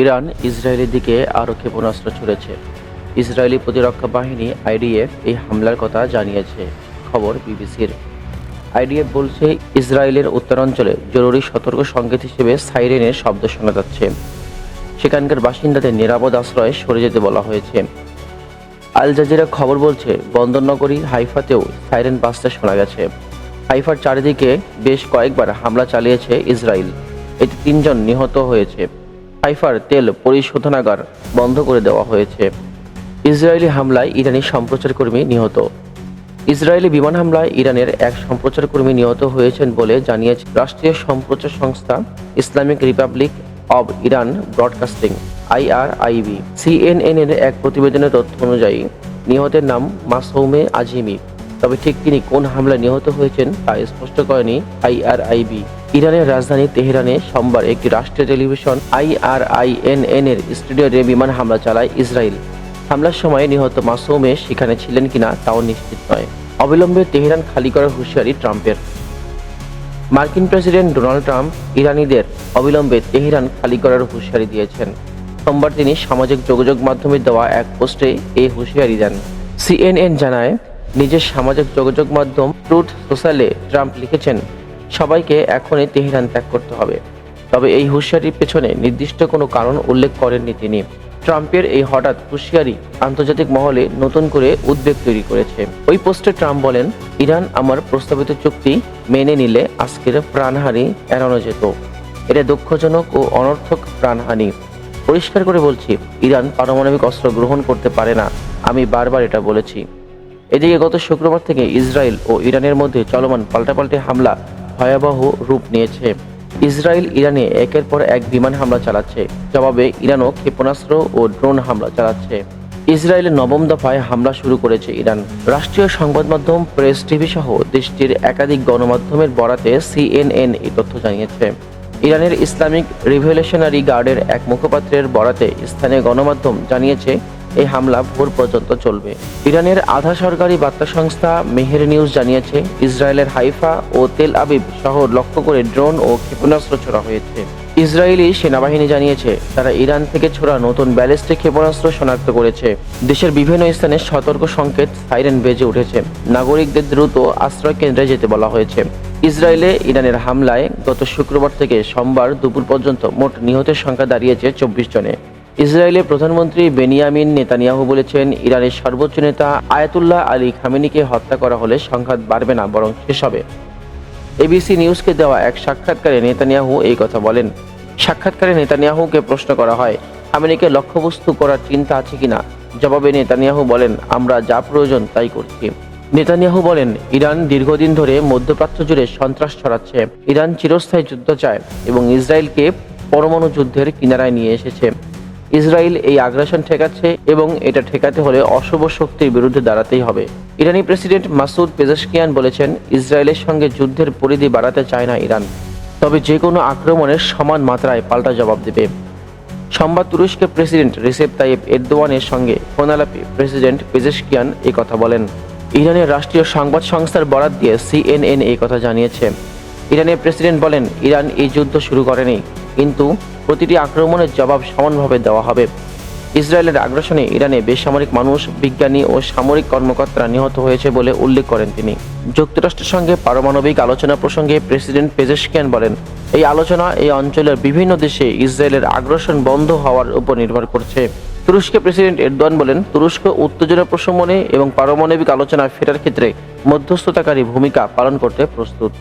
Iran ইসরায়েলের দিকে আরও ক্ষেপণাস্ত্র ছুড়েছে। ইসরায়েলি প্রতিরক্ষা বাহিনী আইডিএফ এই হামলার কথা জানিয়েছে, খবর বিবিসির। আইডিএফ বলছে, ইসরায়েলের উত্তরাঞ্চলে জরুরি সতর্ক সংকেত হিসেবে সাইরেনের শব্দ শোনা যাচ্ছে। সেখানকার বাসিন্দাদের নিরাপদ আশ্রয়ে সরে যেতে বলা হয়েছে। আল জাজিরা খবর বলছে, বন্দরনগরী হাইফাতেও সাইরেন বাজতে শোনা গেছে। হাইফার চারিদিকে বেশ কয়েকবার হামলা চালিয়েছে ইসরায়েল। এতে তিনজন নিহত হয়েছে। হাইফার তেল পরিশোধনাগার বন্ধ করে দেওয়া হয়েছে। ইসরায়েলি হামলায় ইরানি সম্প্রচারকর্মী নিহত। ইসরায়েলি বিমান হামলায় ইরানের এক সম্প্রচারকর্মী নিহত হয়েছেন বলে জানিয়েছে রাষ্ট্রীয় সম্প্রচার সংস্থা Islamic Republic of Iran broadcasting, IRIB. CNN এর এক প্রতিবেদনের তথ্য অনুযায়ী, নিহতের নাম মাসৌমে আজিমি। তবে ঠিক তিনি কোন হামলায় নিহত হয়েছেন তা স্পষ্ট করেনি আইআরআইবি। ইরানের রাজধানী তেহরানে সোমবার একটি রাষ্ট্রীয় টেলিভিশন আইআরআইএনএন এর স্টুডিওতে বিমান হামলা চালায় ইসরায়েল। হামলার সময় নিহত মাসুমে সেখানে ছিলেন কিনা তাও নিশ্চিত নয়। অবিলম্বে তেহরান খালি করার হুঁশিয়ারি ট্রাম্পের। মার্কিন প্রেসিডেন্ট ডোনাল্ড ট্রাম্প ইরানিদের অবিলম্বে তেহরান খালি করার হুঁশিয়ারি দিয়েছেন। সোমবার তিনি সামাজিক যোগাযোগ মাধ্যমে দেওয়া এক পোস্টে এই হুঁশিয়ারি দেন। সিএনএন জানায়, নিজের সামাজিক যোগাযোগ মাধ্যম ট্রুথ সোশ্যালে ট্রাম্প লিখেছেন সবাইকে এখনই তেহরান ত্যাগ করতে হবে। তবে এই হুঁশিয়ারির পেছনে নির্দিষ্ট কোনো কারণ উল্লেখ করেননি তিনি। ট্রাম্পের এই হঠাৎ হুঁশিয়ারি আন্তর্জাতিক মহলে নতুন করে উদ্বেগ তৈরি করেছে। ওই পোস্টে ট্রাম্প বলেন, ইরান আমার প্রস্তাবিত চুক্তি মেনে নিলে আজকের প্রাণহানি এড়ানো যেত। এটা দুঃখজনক ও অনর্থক প্রাণহানি। পরিষ্কার করে বলছি, ইরান পারমাণবিক অস্ত্র গ্রহণ করতে পারে না। আমি বারবার এটা বলেছি। এদিকে গত শুক্রবার থেকে ইসরায়েল ও ইরানের মধ্যে চলমান পাল্টাপাল্টি হামলা ভয়াবহ রূপ নিয়েছে। ইসরায়েল ইরানে একের পর এক বিমান হামলা চালাচ্ছে। জবাবে ইরানও ক্ষেপণাস্ত্র ও ড্রোন হামলা চালাচ্ছে। ইসরায়েলের নবম দফায় হামলা শুরু করেছে ইরান। রাষ্ট্রীয় সংবাদ মাধ্যম প্রেস টিভি সহ দেশটির একাধিক গণমাধ্যমের বরাতে সিএনএন এই তথ্য জানিয়েছে। ইরানের ইসলামিক রিভলিউশনারি গার্ডের এক মুখপাত্রের বরাতে স্থানীয় গণমাধ্যম জানিয়েছে এই হামলা ভোর পর্যন্ত চলবে। ইরানের আধা সরকারি বার্তা সংস্থা মেহের নিউজ জানিয়েছে, ইসরায়েলের হাইফা ও তেল আবিব শহর লক্ষ্য করে ড্রোন ও ক্ষেপণাস্ত্র ছোড়া হয়েছে। ইসরায়েলি সেনাবাহিনী জানিয়েছে, তারা ইরান থেকে ছোড়া নতুন ব্যালিস্টিক ক্ষেপণাস্ত্র শনাক্ত করেছে। দেশের বিভিন্ন স্থানে সতর্ক সংকেত সাইরেন বেজে উঠেছে। নাগরিকদের দ্রুত আশ্রয় কেন্দ্রে যেতে বলা হয়েছে। ইসরায়েলে ইরানের হামলায় গত শুক্রবার থেকে সোমবার দুপুর পর্যন্ত মোট নিহতের সংখ্যা দাঁড়িয়েছে চব্বিশ জনে। ইসরায়েলের প্রধানমন্ত্রী বেনিয়ামিন নেতানিয়াহু বলেছেন, ইরানের সর্বোচ্চ নেতা আয়াতুল্লাহ আলী খামেনিকে হত্যা করা হলে সংঘাত বাড়বে না, বরং শেষ হবে। এবিসি নিউজকে দেওয়া এক সাক্ষাৎকারে নেতানিয়াহু এই কথা বলেন। সাক্ষাৎকারে নেতানিয়াহুকে প্রশ্ন করা হয়, খামেনিকে লক্ষ্যবস্তু করার চিন্তা আছে কিনা? জবাবে নেতানিয়াহু বলেন, আমরা যা প্রয়োজন তাই করছি। নেতানিয়াহু বলেন, ইরান দীর্ঘদিন ধরে মধ্যপ্রাচ্য জুড়ে সন্ত্রাস ছড়াচ্ছে। ইরান চিরস্থায়ী যুদ্ধ চায় এবং ইসরায়েলকে পরমাণু যুদ্ধের কিনারায় নিয়ে এসেছে। ইসরায়েল এই আগ্রাসন ঠেকাচ্ছে এবং এটা ঠেকাতে হলে অশুভ শক্তির বিরুদ্ধে দাঁড়াতেই হবে। ইরানি প্রেসিডেন্ট মাসুদ পেজাশকিয়ান বলেছেন, ইসরায়েলের সঙ্গে যুদ্ধের পরিধি বাড়াতে চায় না ইরান। তবে যে কোনো আক্রমণের সমান মাত্রায় পাল্টা জবাব দেবে। সোমবার তুরস্কের প্রেসিডেন্ট রিসেপ তাইপ এরদোয়ানের সঙ্গে ফোনালাপে প্রেসিডেন্ট পেজেশকিয়ান এই কথা বলেন। ইরানের রাষ্ট্রীয় সংবাদ সংস্থার বরাত দিয়ে সিএনএন এই কথা জানিয়েছে। ইরানের প্রেসিডেন্ট বলেন, ইরান এই যুদ্ধ শুরু করেনি, কিন্তু প্রতিটি আক্রমণের জবাব সমানভাবে দেওয়া হবে। ইসরায়েলের আগ্রাসনে ইরানে বেসামরিক মানুষ, বিজ্ঞানী ও সামরিক কর্মকর্তারা নিহত হয়েছে বলে উল্লেখ করেন তিনি। যুক্তরাষ্ট্রের সঙ্গে পারমাণবিক আলোচনা প্রসঙ্গে প্রেসিডেন্ট পেজেশকিয়ান বলেন, এই আলোচনা এই অঞ্চলের বিভিন্ন দেশে ইসরায়েলের আগ্রাসন বন্ধ হওয়ার উপর নির্ভর করছে। তুরস্কের প্রেসিডেন্ট এরদোয়ান বলেন, তুরস্ক উত্তেজনা প্রশমনে এবং পারমাণবিক আলোচনা ফেরার ক্ষেত্রে মধ্যস্থতাকারী ভূমিকা পালন করতে প্রস্তুত।